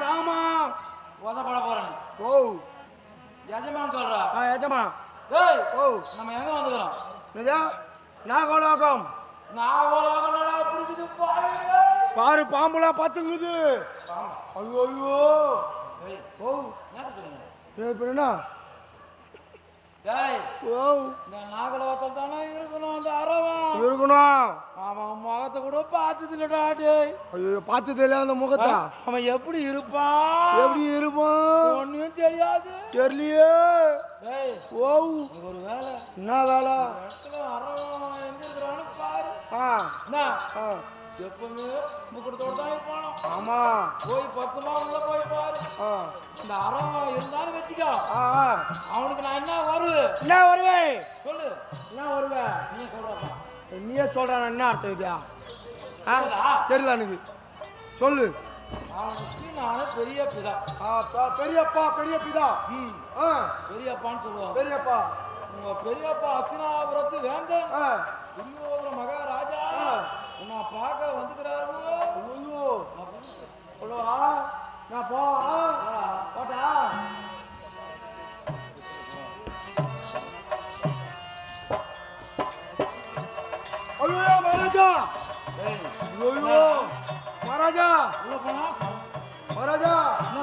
சாமா. உதப்பட போறேன் ஓ. எஜமான் சொல்றா. ஆ எஜமா ஏய் ஓ. நம்ம எங்க வந்துக்கிறோம்? நிஜா நாகலோகம். பிடிக்குது பாரு பாம்புலாம் பார்த்துங்குது ஐயோ ஐயோ. ஓ. என்ன சொல்றீங்க ஏய், இப்ப என்ன ஏய் ஓ இந்த நாகலோகத்தில் தானே இருக்கணும் அந்த அரவன் இருக்கணும். அவன் முகத்தை கூட பார்த்தது இல்லடா டேய். ஐயோ பார்த்து தெரியல அந்த முகத்தா? அவன் எப்படி இருப்பான் எப்படி இருப்பான்? ஒன்றும் தெரியாது. தெரியலையே. ஓ. ஒரு வேலை. என்ன வேலை? அரவன் எங்க இருக்கிறான்னு பாரு. ஆ. எப்பவுமே முக்கூடத்தோட தான் இருப்பானோ ஆமா. போய் பக்கமா உள்ள போய் பாரு. ஆ. இந்த அரவன் இருந்தாலும் வச்சுக்கோ. அவனுக்கு நான் என்ன வரு? என்ன வருவேன் சொல்லு. என்ன வருவேன் நீ சொல்றப்பா. நீயே சொல்றான என்ன அர்த்தம் சொல்லுடா. தெரியல எனக்கு சொல்லு. அவனுக்கு நானே பெரிய பிதா. பெரியப்பா பெரிய பிதா. ம். ஆ. பெரியப்பான்னு சொல்லுவாங்க. பெரியப்பா. உங்க பெரியப்பா அஸ்தினாபுரத்து வேந்தன். மகாராஜா. உன்னை பார்க்க வந்துக்கிறாருங்க. ஐயோ. சொல்லவா நான் போவா போட்டா. ஐயோ மகாராஜா. ஐயோ. மகாராஜா. உள்ள போனா மகாராஜா. என்ன?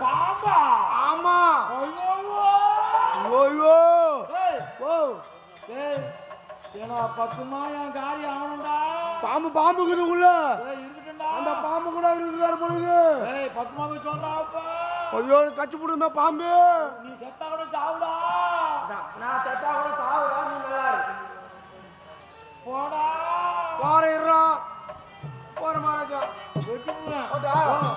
பாம்பு. ஆமா. ஐயோ ஐயோ. ஓ. ஏய் ஏன்னா பக்குமா என் காரியம் ஆகணும்டா பாம்பு பாம்பு இருக்குது உள்ள. ஏய் இருக்கட்டும்டா. அந்த பாம்பு கூட இருக்கிறாரு பொழுது ஏய் பக்குமா போய் சொல்றாப்பா ஐயோ கச்சி போடுமே பாம்பு. நீ செத்தா கூட சாவுடா. நான் சட்டா கூட சாவுடா நீ நல்லா. போடா. போற போற மகாராஜா வெட்டி போடுவேன். போடா. போ.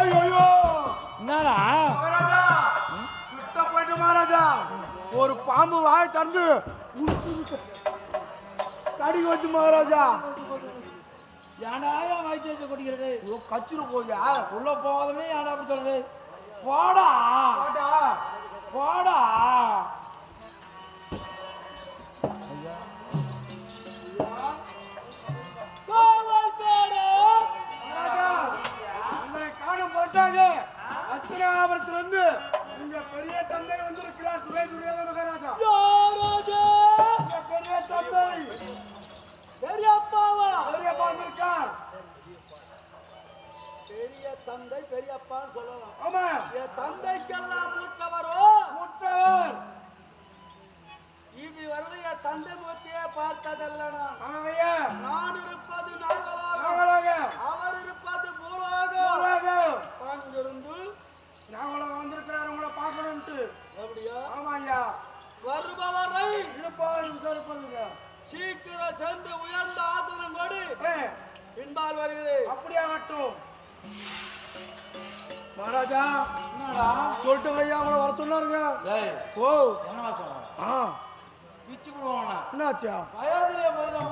ஐயோ ஐயோ. என்னடா? ஒரு பாம்பு வாய் திறந்து கடி வச்சு மகாராஜா. ஏன்டா என் வயிற்று கொட்டிக்கிறது ஐயோ கச்சிரு போயா உள்ள போகாதமே ஏன்டா அப்படி சொல்றது? போடா. போட்டா போடா. பார்த்ததல்ல நான் ஆமையா நான் இருப்பது நாகலாக நாங்களாக. அவர் இருப்பது பூலோகம் அங்கிருந்து நாங்களாக வந்திருக்கிறார் உங்களை பார்க்கணும்ட்டு. அப்படியா? ஆமாய்யா. வருபவரை இருப்பார் விசாரிப்பதுங்க சீக்கிரம் சென்று உயர்ந்த ஆதரவு கொடு. பின்பால் வருகிறேன். அப்படியாகட்டும். மகாராஜா. என்னடா? சொல்லிட்டு ஐயா அவங்கள வர சொன்னாருங்க. ஏய் ஓ என்னவா ஆ. பிச்சு விடுவானா என்னாச்சா? வயதிலே முதல்ல மூத்தவன்டா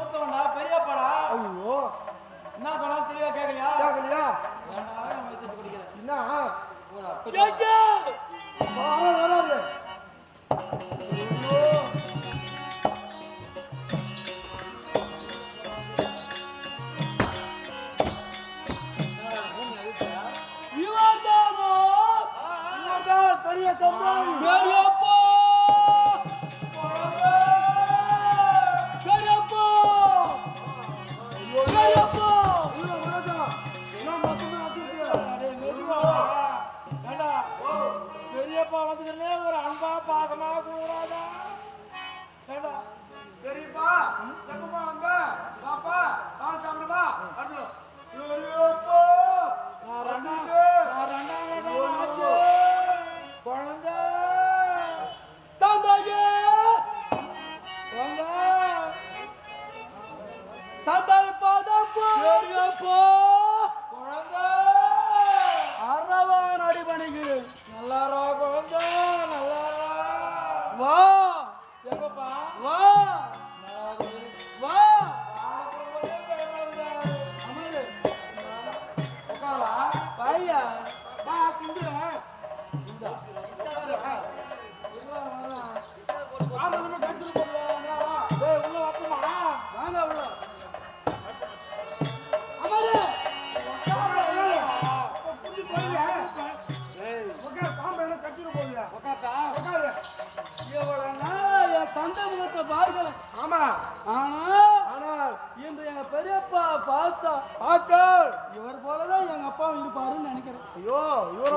嗯，他。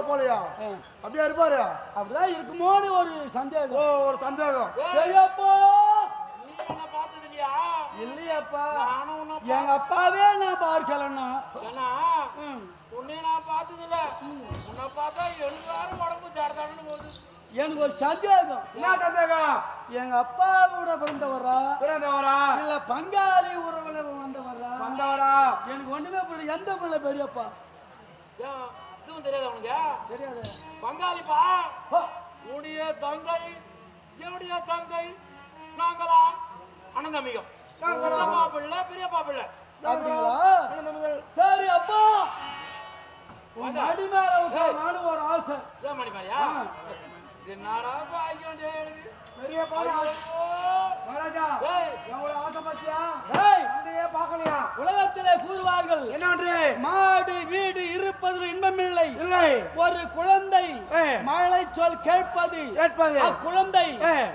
போலையா. அப்படியா இருப்பாரு? அப்படிதான் இருக்குமோன்னு ஒரு ஓ சந்தேகம். ஒரு சந்தேகம் என்ன பார்த்தது இல்லையா இல்லையாப்பா எங்க அப்பாவே நான் பார்க்கலன்னா ஏன்னா ம். உன்னை நான் பார்த்தது இல்ல உன்னை பார்த்தா எல்லாரும் உடம்பு தடதடன்னு போகுது. எனக்கு ஒரு சந்தேகம். என்ன சந்தேகம்? எங்க அப்பா கூட பிறந்தவரா? பிறந்தவரா? இல்ல பங்காளி உறவுல வந்தவரா வந்தவரா? எனக்கு ஒண்ணுமே புரியல. எந்த பிள்ளை பெரியப்பா? ஏன், இதுவும் தெரியாது உனக்கு? தெரியாது. பங்காளிப்பா உடைய தங்கை என்னுடைய தங்கை நாங்களா? அண்ணன் தம்பிகம் சித்தப்பா பிள்ளை பெரியப்பா பிள்ளை தம்பிகள். சரி அப்பா. அடி மேல நானும் ஒரு ஆசை. ஏன் மணி மாதிரியா இது என்னடா பாய்க்க எனக்கு? பெரிய பாடா ஐயோ. மகாராஜா எவ்வளவு ஆசை பத்தியா ஏய். தந்தையே பார்க்கலையா? உலகத்திலே கூறுவார்கள் என்ன ஒன்று மாடு வீடு இருப்பது இன்பமில்லை. இல்லை. ஒரு குழந்தை. மழை சொல் கேட்பது கேட்பது. அக்குழந்தை.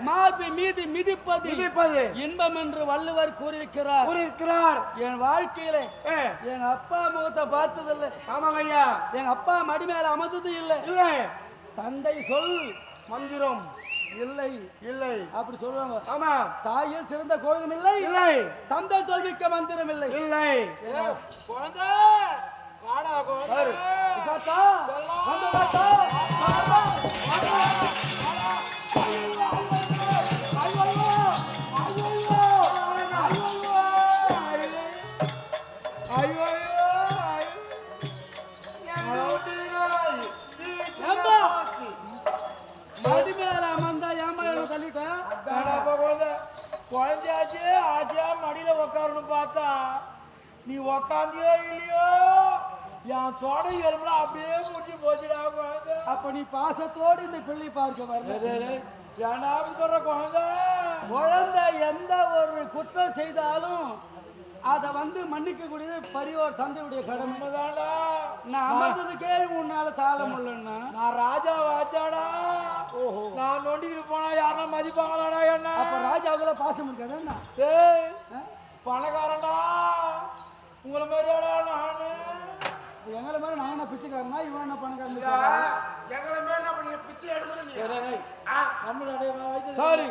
மார்பு மீது மிதிப்பது மிதிப்பது. இன்பம் என்று வள்ளுவர் கூறியிருக்கிறார். கூறியிருக்கிறார். என் வாழ்க்கையில எங்க அப்பா முகத்தை பார்த்ததில்லை. ஆமாங்க ஐயா. அப்பா மடி மேல அமர்ந்தது இல்லை. இல்லை. தந்தை சொல் மந்திரம். இல்லை. இல்லை. அப்படி சொல்லுவாங்க. ஆமா. தாயில் சிறந்த கோயிலும் இல்லை. இல்லை. தந்தை சொல்விக்க மந்திரம் இல்லை. இல்லை. குழந்தை. வாடா குழந்தை. குழந்தையாச்சு ஆச்சியா மடியில உக்காரணும் பார்த்தா. நீ உக்காந்தியோ இல்லையோ என் தொடை எலும்புல அப்படியே முடிஞ்சு போச்சுடா குழந்தை. அப்ப நீ பாசத்தோடு இந்த பிள்ளை பார்க்க வரல. வேண்டாம் சொல்ற குழந்தை. குழந்தை எந்த ஒரு குற்றம் செய்தாலும் அதை வந்து மன்னிக்க கூடியது பரிவார் தந்தையுடைய கடமை. உண்மைதான்டா. நான் அமர்ந்ததுக்கே உன்னால தாழ முடியலன்னா. நான் ராஜா வாச்சாடா. ஓஹோ. நான் நொண்டிக்கிட்டு போனா யாருன்னா மதிப்பாங்களாடா என்ன? அப்ப ராஜாவுல பாசம் இருக்காது டேய் பணக்காரன்டா. உங்களை மாதிரியாடா நானு. எங்களை மாதிரி நான் என்ன பிச்சைக்காரனா? இவன் என்ன பணக்காரன் எங்களை மேல என்ன பண்ணி பிச்சை நம்மளுடைய சாரி